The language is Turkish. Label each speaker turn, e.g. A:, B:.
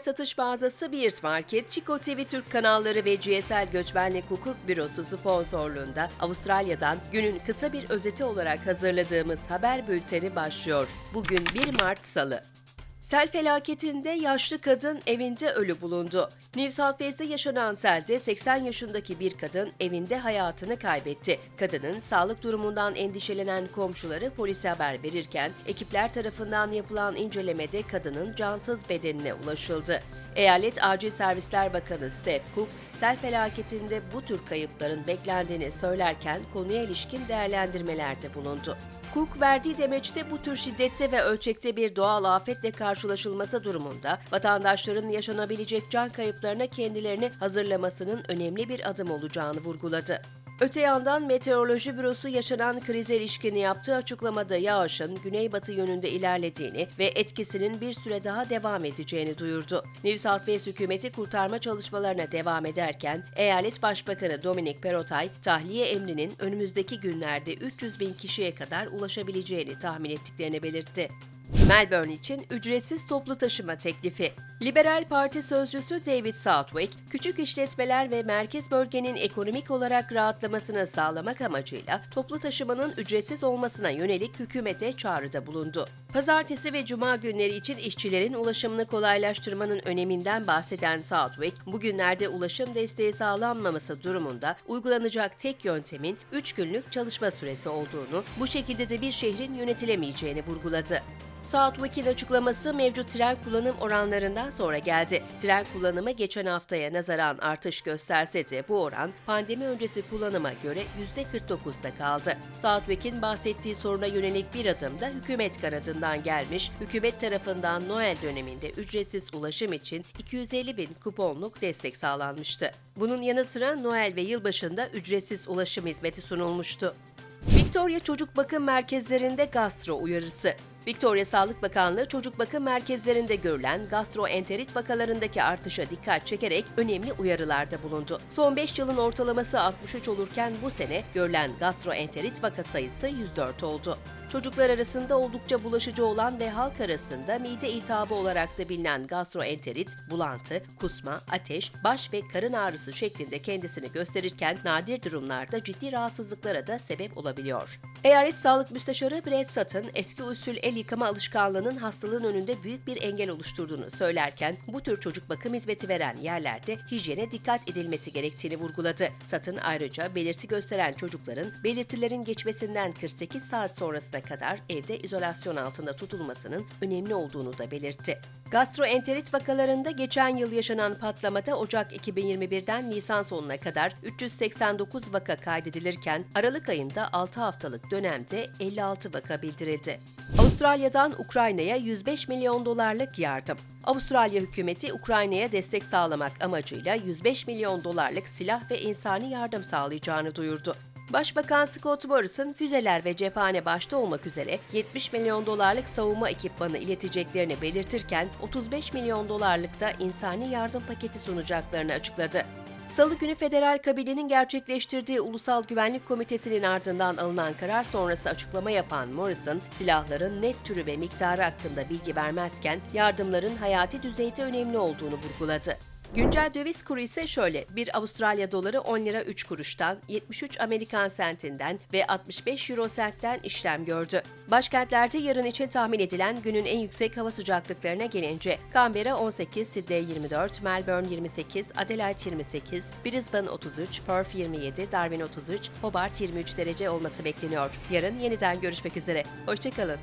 A: satış mağazası Beard Market, Chico TV Türk kanalları ve GSL Göçmenlik Hukuk Bürosu sponsorluğunda Avustralya'dan günün kısa bir özeti olarak hazırladığımız haber bülteni başlıyor. Bugün 1 Mart Salı. Sel felaketinde yaşlı kadın evinde ölü bulundu. New South Wales'te yaşanan selde 80 yaşındaki bir kadın evinde hayatını kaybetti. Kadının sağlık durumundan endişelenen komşuları polise haber verirken ekipler tarafından yapılan incelemede kadının cansız bedenine ulaşıldı. Eyalet Acil Servisler Bakanı Steve Cook, sel felaketinde bu tür kayıpların beklendiğini söylerken konuya ilişkin değerlendirmelerde bulundu. Cook verdiği demeçte bu tür şiddette ve ölçekte bir doğal afetle karşılaşılması durumunda vatandaşların yaşanabilecek can kayıplarına kendilerini hazırlamasının önemli bir adım olacağını vurguladı. Öte yandan Meteoroloji Bürosu yaşanan krize ilişkin yaptığı açıklamada yağışın güneybatı yönünde ilerlediğini ve etkisinin bir süre daha devam edeceğini duyurdu. New South Wales hükümeti kurtarma çalışmalarına devam ederken Eyalet Başbakanı Dominic Perrotay, tahliye emrinin önümüzdeki günlerde 300 bin kişiye kadar ulaşabileceğini tahmin ettiklerini belirtti. Melbourne için ücretsiz toplu taşıma teklifi. Liberal Parti sözcüsü David Southwick, küçük işletmeler ve merkez bölgenin ekonomik olarak rahatlamasını sağlamak amacıyla toplu taşımanın ücretsiz olmasına yönelik hükümete çağrıda bulundu. Pazartesi ve cuma günleri için işçilerin ulaşımını kolaylaştırmanın öneminden bahseden Southwick, bugünlerde ulaşım desteği sağlanmaması durumunda uygulanacak tek yöntemin 3 günlük çalışma süresi olduğunu, bu şekilde de bir şehrin yönetilemeyeceğini vurguladı. Southwick'in açıklaması mevcut tren kullanım oranlarından sonra geldi. Tren kullanımı geçen haftaya nazaran artış gösterse de bu oran pandemi öncesi kullanıma göre %49'da kaldı. Southwick'in bahsettiği soruna yönelik bir adım da hükümet kanadından gelmiş. Hükümet tarafından Noel döneminde ücretsiz ulaşım için 250 bin kuponluk destek sağlanmıştı. Bunun yanı sıra Noel ve yılbaşında ücretsiz ulaşım hizmeti sunulmuştu. Victoria Çocuk Bakım Merkezlerinde gastro uyarısı. Victoria Sağlık Bakanlığı çocuk bakım merkezlerinde görülen gastroenterit vakalarındaki artışa dikkat çekerek önemli uyarılarda bulundu. Son 5 yılın ortalaması 63 olurken bu sene görülen gastroenterit vaka sayısı 104 oldu. Çocuklar arasında oldukça bulaşıcı olan ve halk arasında mide iltihabı olarak da bilinen gastroenterit, bulantı, kusma, ateş, baş ve karın ağrısı şeklinde kendisini gösterirken nadir durumlarda ciddi rahatsızlıklara da sebep olabiliyor. Eyalet Sağlık Müsteşarı Brad Sutton, eski usul el yıkama alışkanlığının hastalığın önünde büyük bir engel oluşturduğunu söylerken, bu tür çocuk bakım hizmeti veren yerlerde hijyene dikkat edilmesi gerektiğini vurguladı. Sutton ayrıca belirti gösteren çocukların belirtilerin geçmesinden 48 saat sonrasına kadar evde izolasyon altında tutulmasının önemli olduğunu da belirtti. Gastroenterit vakalarında geçen yıl yaşanan patlamada Ocak 2021'den Nisan sonuna kadar 389 vaka kaydedilirken Aralık ayında 6 haftalık dönemde 56 vaka bildirildi. Avustralya'dan Ukrayna'ya 105 milyon dolarlık yardım. Avustralya hükümeti Ukrayna'ya destek sağlamak amacıyla 105 milyon dolarlık silah ve insani yardım sağlayacağını duyurdu. Başbakan Scott Morrison füzeler ve cephane başta olmak üzere 70 milyon dolarlık savunma ekipmanı ileteceklerini belirtirken 35 milyon dolarlık da insani yardım paketi sunacaklarını açıkladı. Salı günü federal kabinenin gerçekleştirdiği Ulusal Güvenlik Komitesi'nin ardından alınan karar sonrası açıklama yapan Morrison, silahların net türü ve miktarı hakkında bilgi vermezken yardımların hayati düzeyde önemli olduğunu vurguladı. Güncel döviz kuru ise şöyle. Bir Avustralya doları 10 lira 3 kuruştan, 73 Amerikan sentinden ve 65 euro sentten işlem gördü. Başkentlerde yarın için tahmin edilen günün en yüksek hava sıcaklıklarına gelince Canberra 18, Sydney 24, Melbourne 28, Adelaide 28, Brisbane 33, Perth 27, Darwin 33, Hobart 23 derece olması bekleniyor. Yarın yeniden görüşmek üzere. Hoşçakalın.